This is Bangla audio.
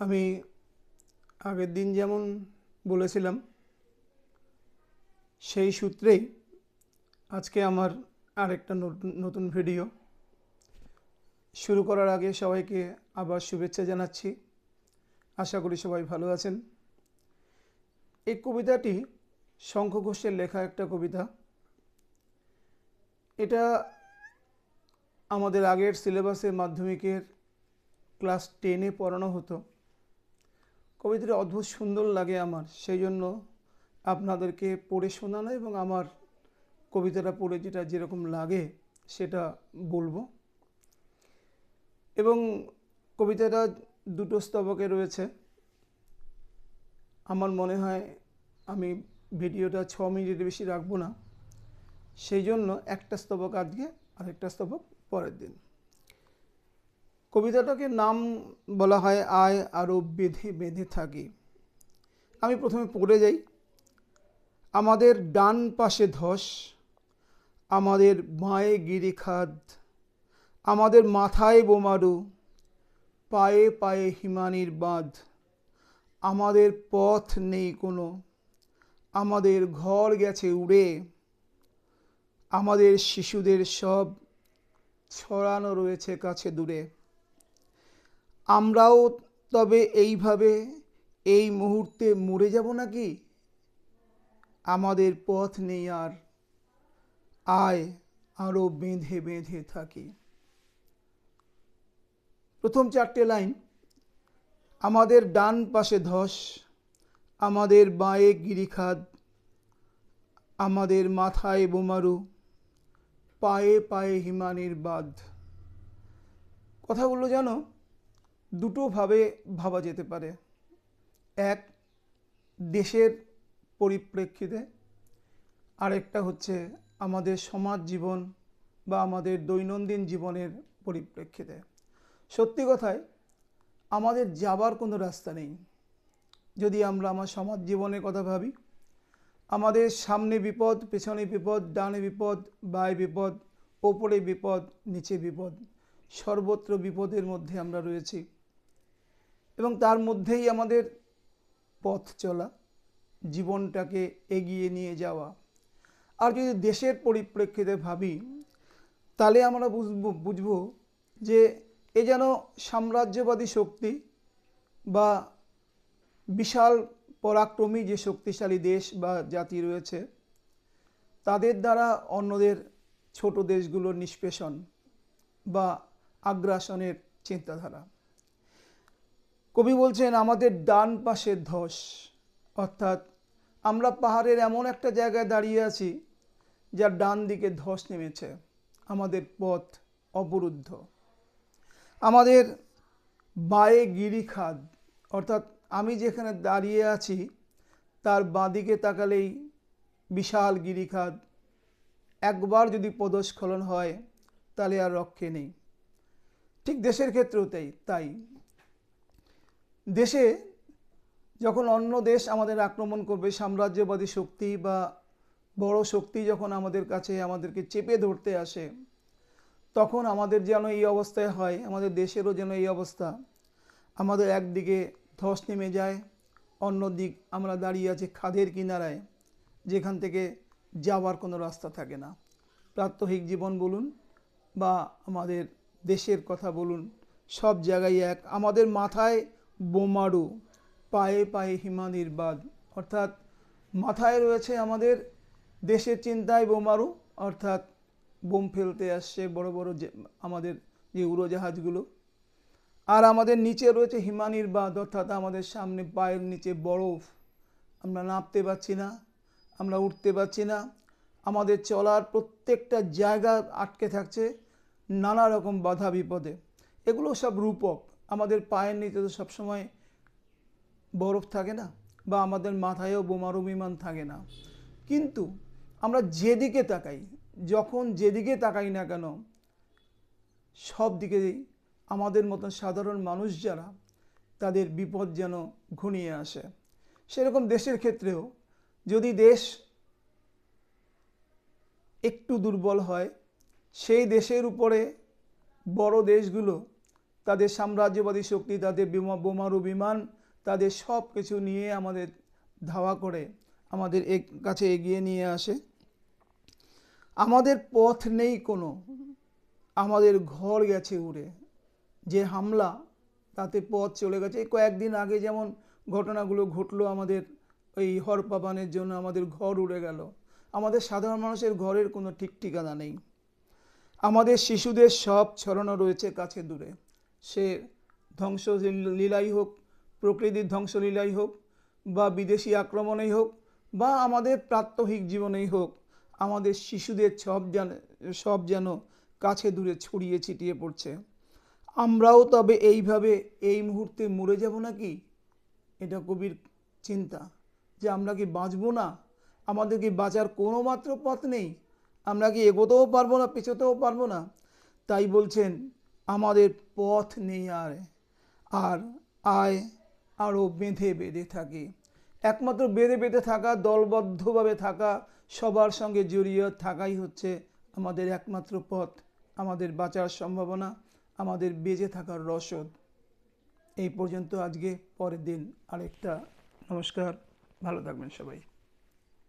আমি আগের দিন যেমন বলেছিলাম, সেই সূত্রেই আজকে আমার আরেকটা নতুন ভিডিও শুরু করার আগে সবাইকে আবার শুভেচ্ছা জানাচ্ছি। আশা করি সবাই ভালো আছেন। এই কবিতাটি শঙ্খ ঘোষের লেখা একটা কবিতা। এটা আমাদের আগের সিলেবাসে মাধ্যমিকের ক্লাস টেনে পড়ানো হতো। কবিতাটা অদ্ভুত সুন্দর লাগে আমার। সেই জন্য আপনাদেরকে পড়ে শোনানো এবং আমার কবিতাটা পড়ে যেটা যেরকম লাগে সেটা বলব। এবং কবিতাটা দুটো স্তবকে রয়েছে। আমার মনে হয় আমি ভিডিওটা ছ মিনিটের বেশি রাখব না। সেই জন্য একটা স্তবক আজকে, আরেকটা স্তবক পরের দিন। কবিতাটাকে নাম বলা হয় আয় আরও বেঁধে বেঁধে থাকি। আমি প্রথমে পড়ে যাই। আমাদের ডান পাশে ধস, আমাদের বাঁয়ে গিরিখাদ আমাদের মাথায় বোমারু, পায়ে পায়ে হিমানির বাঁধ। আমাদের পথ নেই কোনো, আমাদের ঘর গেছে উড়ে। আমাদের শিশুদের সব ছড়ানো রয়েছে কাছে দূরে। আমরাও তবে এইভাবে এই মুহূর্তে মরে যাব নাকি? আমাদের পথ নেই আর। আয় আরও বেঁধে বেঁধে থাকি। প্রথম চারটে লাইন। আমাদের ডান পাশে ধস, আমাদের বাঁয়ে গিরিখাদ, আমাদের মাথায় বোমারু, পায়ে পায়ে হিমানির বাঁধ। কথাগুলো যেন দুটোভাবে ভাবা যেতে পারে। এক, দেশের পরিপ্রেক্ষিতে। আরেকটা হচ্ছে আমাদের সমাজ জীবন বা আমাদের দৈনন্দিন জীবনের পরিপ্রেক্ষিতে। সত্যি কথায়, আমাদের যাবার কোনো রাস্তা নেই। যদি আমরা আমার সমাজ জীবনের কথা ভাবি, আমাদের সামনে বিপদ, পেছনে বিপদ, ডানে বিপদ, বায় বিপদ, ওপরে বিপদ, নিচে বিপদ, সর্বত্র বিপদের মধ্যে আমরা রয়েছি। এবং তার মধ্যেই আমাদের পথ চলা, জীবনটাকে এগিয়ে নিয়ে যাওয়া। আর যদি দেশের পরিপ্রেক্ষিতে ভাবি, তাহলে আমরা বুঝব বুঝব যে এ যেন সাম্রাজ্যবাদী শক্তি বা বিশাল পরাক্রমী যে শক্তিশালী দেশ বা জাতি রয়েছে, তাদের দ্বারা অন্যদের ছোট দেশগুলোর নিষ্পেষণ বা আগ্রাসনের চিন্তাধারা। কবি বলছেন, আমাদের ডান পাশে ধস। অর্থাৎ আমরা পাহাড়ের এমন একটা জায়গায় দাঁড়িয়ে আছি, যার ডান দিকে ধস নেমেছে। আমাদের পথ অবরুদ্ধ। আমাদের বায়ে গিরিখাদ অর্থাৎ আমি যেখানে দাঁড়িয়ে আছি, তার বাঁদিকে তাকালেই বিশাল গিরিখাদ একবার যদি পদস্খলন হয়, তাহলে আর রক্ষে নেই। ঠিক দেশের ক্ষেত্রেও তাই তাই। দেশে যখন অন্য দেশ আমাদের আক্রমণ করবে, সাম্রাজ্যবাদী শক্তি বা বড় শক্তি যখন আমাদের কাছে আমাদেরকে চেপে ধরতে আসে, তখন আমাদের যেন এই অবস্থায় হয়, আমাদের দেশেরও যেন এই অবস্থা। আমাদের একদিকে ধস নেমে যায় অন্য দিক আমরা দাঁড়িয়ে আছি খাদের কিনারায়, যেখান থেকে যাওয়ার কোনো রাস্তা থাকে না। প্রাত্যহিক জীবন বলুন বা আমাদের দেশের কথা বলুন, সব জায়গায় এক। আমাদের মাথায় বোমারু, পায়ে পায়ে হিমানির বাদ অর্থাৎ মাথায় রয়েছে আমাদের দেশের চিন্তায় বোমারু, অর্থাৎ বোম ফেলতে আসছে বড় বড় যে, আমাদের যে উড়োজাহাজগুলো। আর আমাদের নিচে রয়েছে হিমানির বাঁধ অর্থাৎ আমাদের সামনে পায়ের নিচে বরফ। আমরা নামতে পারছি না, আমরা উঠতে পারছি না। আমাদের চলার প্রত্যেকটা জায়গা আটকে থাকছে নানা রকম বাধা বিপদে। এগুলো সব রূপক। আমাদের পায়ের নিচে তো সবসময় বরফ থাকে না বা আমাদের মাথায়ও বোমারু বিমান থাকে না। কিন্তু আমরা যেদিকে তাকাই, যখন যেদিকে তাকাই না কেন, সব দিকেই আমাদের মতন সাধারণ মানুষ যারা, তাদের বিপদ যেন ঘনিয়ে আসে। সেরকম দেশের ক্ষেত্রেও যদি দেশ একটু দুর্বল হয়, সেই দেশের উপরে বড় দেশগুলো তাদের সাম্রাজ্যবাদী শক্তি, তাদের বিমা- বোমারু বিমান, তাদের সব কিছু নিয়ে আমাদের ধাওয়া করে আমাদের এ কাছে এগিয়ে নিয়ে আসে। আমাদের পথ নেই কোনো। আমাদের ঘর গেছে উড়ে। যে হামলা, তাতে পথ চলে গেছে। কয়েকদিন আগে যেমন ঘটনাগুলো ঘটলো আমাদের, এই হরপাবানের জন্য আমাদের ঘর উড়ে গেল। আমাদের সাধারণ মানুষের ঘরের কোনো ঠিক ঠিকানা নেই। আমাদের শিশুদের সব ছড়ানো রয়েছে কাছে দূরে। সে ধ্বংস লীলাই হোক, প্রকৃতির ধ্বংসলীলাই হোক, বা বিদেশি আক্রমণেই হোক, বা আমাদের প্রাত্যহিক জীবনেই হোক, আমাদের শিশুদের সব যেন সব যেন কাছে দূরে ছড়িয়ে ছিটিয়ে পড়ছে। আমরাও তবে এইভাবে এই মুহূর্তে মরে যাব নাকি? এটা কবির চিন্তা। যে আমরা কি বাঁচবো না? আমাদের কি বাঁচার কোনো মাত্র পথ নেই? আমরা কি এগোতেও পারব না, পেছোতেও পারব না? তাই বলছেন আমাদের পথ নেই আর আর আয় আরও বেঁধে বেঁধে থাকি। একমাত্র বেঁধে বেঁধে থাকা, দলবদ্ধভাবে থাকা, সবার সঙ্গে জড়িয়ে থাকাই হচ্ছে আমাদের একমাত্র পথ, আমাদের বাঁচার সম্ভাবনা, আমাদের বেঁচে থাকার রসদ। এই পর্যন্ত আজকে পরের দিন আরেকটা। নমস্কার, ভালো থাকবেন সবাই।